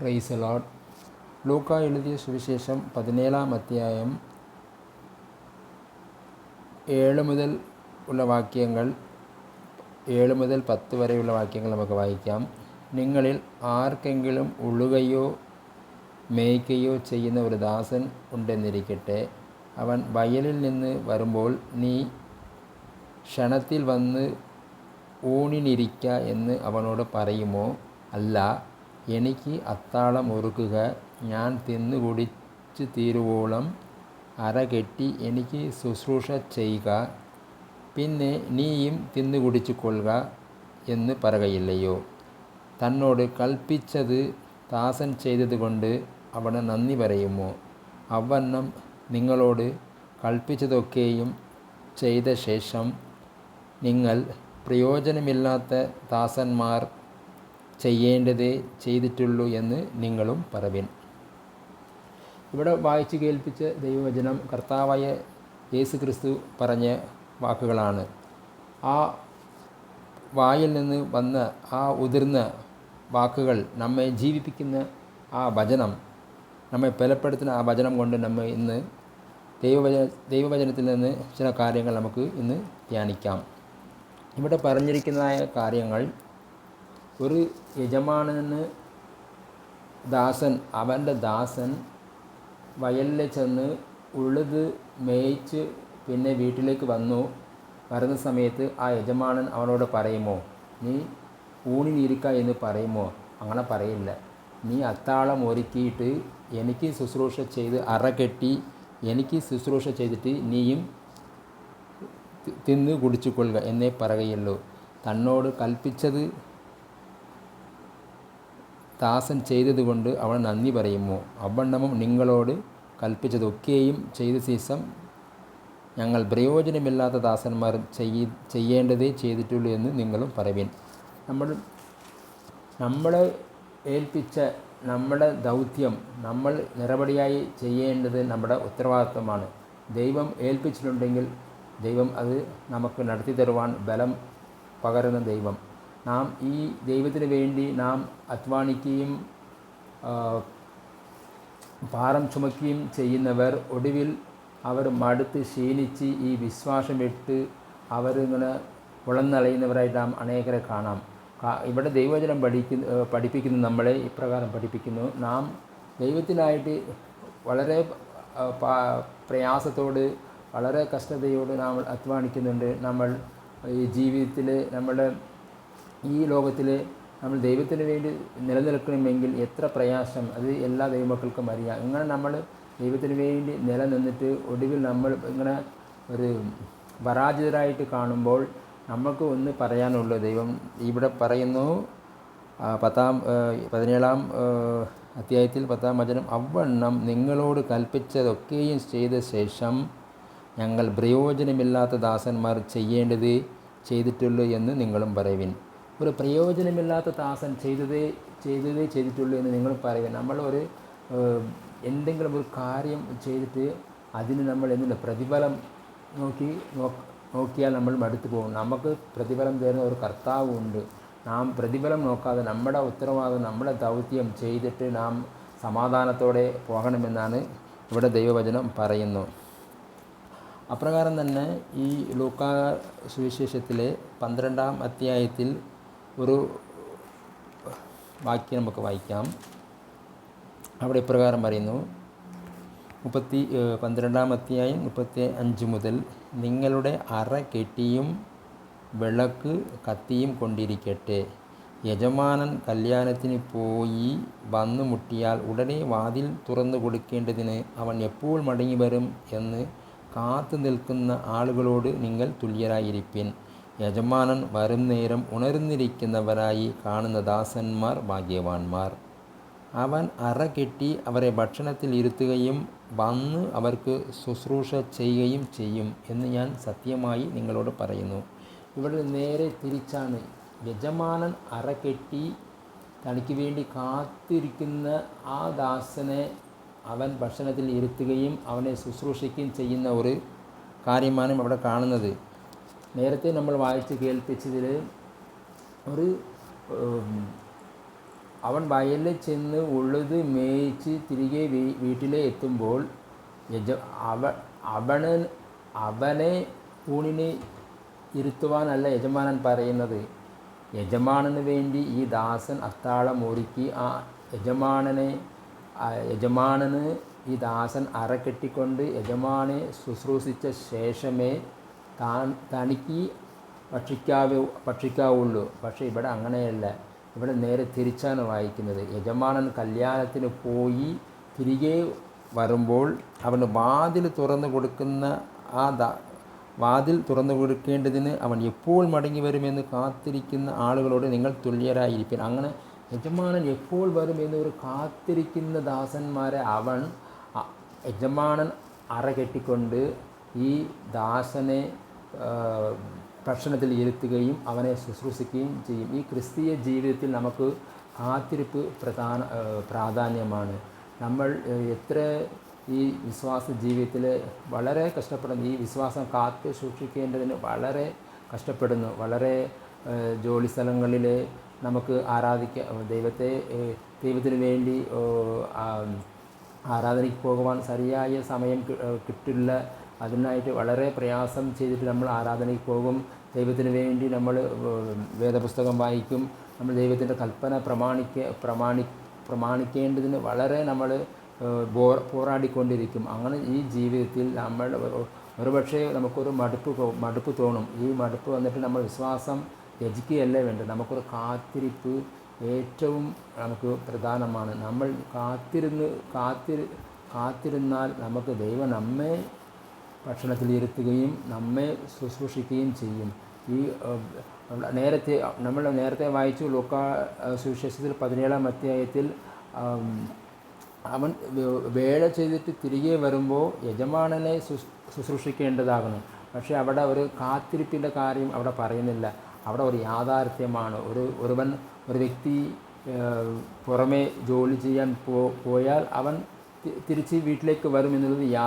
Price load ലൂക്ക എഴുതിയ സുവിശേഷം പതിനേഴാം അധ്യായം ഏഴ് മുതൽ ഉള്ള വാക്യങ്ങൾ ഏഴ് മുതൽ പത്ത് വരെയുള്ള വാക്യങ്ങൾ നമുക്ക് വായിക്കാം. നിങ്ങളിൽ ആർക്കെങ്കിലും ഉള്ളുകയോ മേയ്ക്കുകയോ ചെയ്യുന്ന ഒരു ദാസൻ ഉണ്ടെന്നിരിക്കട്ടെ. അവൻ വയലിൽ നിന്ന് വരുമ്പോൾ നീ ക്ഷണത്തിൽ വന്ന് ഊണിനിരിക്ക എന്ന് അവനോട് പറയുമോ? അല്ല എനിക്ക് അത്താളം ഒരുക്കുക. ഞാൻ തിന്നു കുടിച്ച് തീരുവോളം അര കെട്ടി എനിക്ക് ശുശ്രൂഷ ചെയ്യുക. പിന്നെ നീയും തിന്നു കുടിച്ചു കൊള്ളുക എന്ന് പറയുകയില്ലയോ? തന്നോട് കൽപ്പിച്ചത് ദാസൻ ചെയ്തതുകൊണ്ട് അവന് നന്ദി പറയുമോ? അവണ്ണം നിങ്ങളോട് കൽപ്പിച്ചതൊക്കെയും ചെയ്ത ശേഷം നിങ്ങൾ പ്രയോജനമില്ലാത്ത ദാസന്മാർ ചെയ്യേണ്ടതേ ചെയ്തിട്ടുള്ളൂ എന്ന് നിങ്ങളും പറവിൻ. ഇവിടെ വായിച്ചു കേൾപ്പിച്ച ദൈവവചനം കർത്താവായ യേസു ക്രിസ്തു പറഞ്ഞ വാക്കുകളാണ്. ആ വായിൽ നിന്ന് വന്ന ആ ഉതിർന്ന വാക്കുകൾ നമ്മെ ജീവിപ്പിക്കുന്ന ആ വചനം നമ്മെ ബലപ്പെടുത്തുന്ന ആ വചനം കൊണ്ട് നമ്മെ ഇന്ന് ദൈവവചന ദൈവവചനത്തിൽ നിന്ന് ചില കാര്യങ്ങൾ നമുക്ക് ഇന്ന് ധ്യാനിക്കാം. ഇവിടെ പറഞ്ഞിരിക്കുന്നതായ കാര്യങ്ങൾ ഒരു യജമാനന് ദാസൻ അവന്റെ ദാസൻ വയലിൽ ചെന്ന് ഉഴുത് മേയിച്ച് പിന്നെ വീട്ടിലേക്ക് വന്നു. വരുന്ന സമയത്ത് ആ യജമാനൻ അവനോട് പറയുമോ നീ ഊണിനിരിക്ക എന്ന് പറയുമോ? അങ്ങനെ പറയില്ല. നീ അത്താളം ഒരുക്കിയിട്ട് എനിക്ക് ശുശ്രൂഷ ചെയ്ത് അറ കെട്ടി എനിക്ക് ശുശ്രൂഷ ചെയ്തിട്ട് നീയും തിന്ന് കുടിച്ചു കൊള്ളുക എന്നേ പറയുകയുള്ളൂ. തന്നോട് കൽപ്പിച്ചത് ദാസൻ ചെയ്തതുകൊണ്ട് അവൾ നന്ദി പറയുമോ? അവണ്ണമും നിങ്ങളോട് കൽപ്പിച്ചതൊക്കെയും ചെയ്ത ശേഷം ഞങ്ങൾ പ്രയോജനമില്ലാത്ത ദാസന്മാർ ചെയ്യ ചെയ്യേണ്ടതേ ചെയ്തിട്ടുള്ളൂ എന്ന് നിങ്ങളും പറവിൻ നമ്മൾ നമ്മളെ ഏൽപ്പിച്ച നമ്മുടെ ദൗത്യം നമ്മൾ നിറപടിയായി ചെയ്യേണ്ടത് നമ്മുടെ ഉത്തരവാദിത്വമാണ്. ദൈവം ഏൽപ്പിച്ചിട്ടുണ്ടെങ്കിൽ ദൈവം അത് നമുക്ക് നടത്തി തരുവാൻ ബലം പകരുന്ന ദൈവം. നാം ഈ ദൈവത്തിന് വേണ്ടി നാം അധ്വാനിക്കുകയും ഭാരം ചുമക്കുകയും ചെയ്യുന്നവർ ഒടുവിൽ അവർ മടുത്ത് ക്ഷീണിച്ച് ഈ വിശ്വാസം വിട്ട് അവരിങ്ങനെ ഉളന്നളയുന്നവരായിട്ട് നാം അനേകരെ കാണാം. ഇവിടെ ദൈവചനം പഠിക്കുന്ന പഠിപ്പിക്കുന്നു നമ്മളെ ഇപ്രകാരം പഠിപ്പിക്കുന്നു. നാം ദൈവത്തിനായിട്ട് വളരെ പ്രയാസത്തോട് വളരെ കഷ്ടതയോട് നാം അധ്വാനിക്കുന്നുണ്ട്. നമ്മൾ ഈ ജീവിതത്തിൽ നമ്മുടെ ഈ ലോകത്തിൽ നമ്മൾ ദൈവത്തിന് വേണ്ടി നിലനിൽക്കണമെങ്കിൽ എത്ര പ്രയാസം അത് എല്ലാ ദൈവമക്കൾക്കും അറിയാം. ഇങ്ങനെ നമ്മൾ ദൈവത്തിന് വേണ്ടി നിലനിന്നിട്ട് ഒടുവിൽ നമ്മൾ ഇങ്ങനെ ഒരു പരാജിതരായിട്ട് കാണുമ്പോൾ നമുക്ക് ഒന്ന് പറയാനുള്ളൂ ദൈവം ഇവിടെ പറയുന്നു പത്താം പതിനേഴാം അധ്യായത്തിൽ പത്താം വചനം അവണ്ണം നിങ്ങളോട് കൽപ്പിച്ചതൊക്കെയും ചെയ്ത ശേഷം ഞങ്ങൾ പ്രയോജനമില്ലാത്ത ദാസന്മാർ ചെയ്യേണ്ടത് ചെയ്തിട്ടുള്ളൂ എന്ന് നിങ്ങളും പറയുവിൻ. ഒരു പ്രയോജനമില്ലാത്ത താസൻ ചെയ്തതേ ചെയ്തതേ ചെയ്തിട്ടുള്ളൂ എന്ന് നിങ്ങൾ പറയുക. നമ്മൾ ഒരു എന്തെങ്കിലും ഒരു കാര്യം ചെയ്തിട്ട് അതിന് നമ്മൾ എന്തില്ല പ്രതിഫലം നോക്കി നോക്കിയാൽ നമ്മൾ മടുത്തു പോകും. നമുക്ക് പ്രതിഫലം തരുന്ന ഒരു കർത്താവുണ്ട് നാം പ്രതിഫലം നോക്കാതെ നമ്മുടെ ഉത്തരവാദിത്വം നമ്മുടെ ദൗത്യം ചെയ്തിട്ട് നാം സമാധാനത്തോടെ പോകണമെന്നാണ് ഇവിടെ ദൈവവചനം പറയുന്നു. അപ്രകാരം തന്നെ ഈ ലൂക്കാ സുവിശേഷത്തിലെ പന്ത്രണ്ടാം അധ്യായത്തിൽ ഒരു വാക്യം നമുക്ക് വായിക്കാം. അവിടെ ഇപ്രകാരം പറയുന്നു. മുപ്പത്തി പന്ത്രണ്ടാം അധ്യായം മുപ്പത്തി അഞ്ച് മുതൽ നിങ്ങളുടെ അറ കെട്ടിയും വിളക്ക് കത്തിയും കൊണ്ടിരിക്കട്ടെ. യജമാനൻ കല്യാണത്തിന് പോയി വന്നു മുട്ടിയാൽ ഉടനെ വാതിൽ തുറന്നു കൊടുക്കേണ്ടതിന് അവൻ എപ്പോൾ മടങ്ങി വരും എന്ന് കാത്തു നിൽക്കുന്ന ആളുകളോട് നിങ്ങൾ തുല്യരായിരിപ്പിൻ. യജമാനൻ വരും നേരം ഉണർന്നിരിക്കുന്നവരായി കാണുന്ന ദാസന്മാർ ഭാഗ്യവാന്മാർ. അവൻ അറ കെട്ടി അവരെ ഭക്ഷണത്തിൽ ഇരുത്തുകയും വന്ന് അവർക്ക് ശുശ്രൂഷ ചെയ്യുകയും ചെയ്യും എന്ന് ഞാൻ സത്യമായി നിങ്ങളോട് പറയുന്നു. ഇവിടെ നേരെ തിരിച്ചാണ്. യജമാനൻ അറ കെട്ടി തനിക്ക് വേണ്ടി കാത്തിരിക്കുന്ന ആ ദാസനെ അവൻ ഭക്ഷണത്തിൽ ഇരുത്തുകയും അവനെ ശുശ്രൂഷിക്കുകയും ചെയ്യുന്ന ഒരു കാര്യമാണ് അവിടെ കാണുന്നത്. നേരത്തെ നമ്മൾ വായിച്ച് കേൾപ്പിച്ചതിൽ ഒരു അവൻ വയലിൽ ചെന്ന് ഉള്ളത് മേയിച്ച് തിരികെ വീട്ടിലെ എത്തുമ്പോൾ യജ അവ അവന് അവനെ ഊണിന് ഇരുത്തുവാനല്ല യജമാനൻ പറയുന്നത്. യജമാനന് വേണ്ടി ഈ ദാസൻ അത്താളം ഒരുക്കി ആ യജമാനനെ യജമാനന് ഈ ദാസൻ അറ കെട്ടിക്കൊണ്ട് യജമാനെ ശുശ്രൂഷിച്ച ശേഷമേ തനിക്ക് ഭക്ഷിക്കാവൂ ഭക്ഷിക്കാവുള്ളൂ. പക്ഷേ ഇവിടെ അങ്ങനെയല്ല. ഇവിടെ നേരെ തിരിച്ചാണ് വായിക്കുന്നത്. യജമാനൻ കല്യാണത്തിന് പോയി തിരികെ വരുമ്പോൾ അവന് വാതിൽ തുറന്നു കൊടുക്കുന്ന ആ വാതിൽ തുറന്നു കൊടുക്കേണ്ടതിന് അവൻ എപ്പോൾ മടങ്ങി വരുമെന്ന് കാത്തിരിക്കുന്ന ആളുകളോട് നിങ്ങൾ തുല്യരായിരിക്കും. അങ്ങനെ യജമാനൻ എപ്പോൾ വരുമെന്ന് ഒരു കാത്തിരിക്കുന്ന ദാസന്മാരെ അവൻ യജമാനൻ അറ കെട്ടിക്കൊണ്ട് ഈ ദാസനെ ഭക്ഷണത്തിൽ ഇരുത്തുകയും അവനെ ശുശ്രൂഷിക്കുകയും ചെയ്യും. ഈ ക്രിസ്തീയ ജീവിതത്തിൽ നമുക്ക് കാത്തിരിപ്പ് പ്രധാന പ്രാധാന്യമാണ്. നമ്മൾ എത്ര ഈ വിശ്വാസ ജീവിതത്തിൽ വളരെ കഷ്ടപ്പെടുന്നു. ഈ വിശ്വാസം കാത്തു സൂക്ഷിക്കേണ്ടതിന് വളരെ കഷ്ടപ്പെടുന്നു. വളരെ ജോലി സ്ഥലങ്ങളിൽ നമുക്ക് ആരാധിക്ക ദൈവത്തെ ദൈവത്തിന് വേണ്ടി ആരാധനയ്ക്ക് പോകുവാൻ ശരിയായ സമയം കിട്ടില്ല അതിനായിട്ട് വളരെ പ്രയാസം ചെയ്തിട്ട് നമ്മൾ ആരാധനയ്ക്ക് പോകും. ദൈവത്തിന് വേണ്ടി നമ്മൾ വേദപുസ്തകം വായിക്കും. നമ്മൾ ദൈവത്തിന്റെ കൽപ്പന പ്രമാണിക്ക പ്രമാണി പ്രമാണിക്കേണ്ടതിന് വളരെ നമ്മൾ ബോ പോരാടിക്കൊണ്ടിരിക്കും. അങ്ങനെ ഈ ജീവിതത്തിൽ നമ്മൾ ഒരു- ഒരുപക്ഷെ നമുക്കൊരു മടുപ്പ് മടുപ്പ് തോന്നും. ഈ മടുപ്പ് വന്നിട്ട് നമ്മൾ വിശ്വാസം രചിക്കുകയല്ലേ വേണ്ടത്? നമുക്കൊരു കാത്തിരിപ്പ് ഏറ്റവും നമുക്ക് പ്രധാനമാണ്. നമ്മൾ കാത്തിരുന്ന് കാത്തിരു കാത്തിരുന്നാൽ നമുക്ക് ദൈവം നമ്മെ ഭക്ഷണത്തിൽ ഇരുത്തുകയും നമ്മെ ശുശ്രൂഷിക്കുകയും ചെയ്യും. ഈ നേരത്തെ നമ്മൾ നേരത്തെ വായിച്ചു ലൂക്ക സുവിശേഷത്തിൽ പതിനേഴാം അധ്യായത്തിൽ അവൻ വേള ചെയ്തിട്ട് തിരികെ വരുമ്പോൾ യജമാനനെ ശുശ് ശുശ്രൂഷിക്കേണ്ടതാകുന്നു. പക്ഷേ അവിടെ ഒരു കാത്തിരിപ്പിന്റെ കാര്യം അവിടെ പറയുന്നില്ല. അവിടെ ഒരു യാഥാർത്ഥ്യമാണ്. ഒരു ഒരുവൻ ഒരു വ്യക്തി പുറമേ ജോലി ചെയ്യാൻ പോയാൽ അവൻ തിരിച്ച് വീട്ടിലേക്ക് വരും എന്നുള്ളത് യാ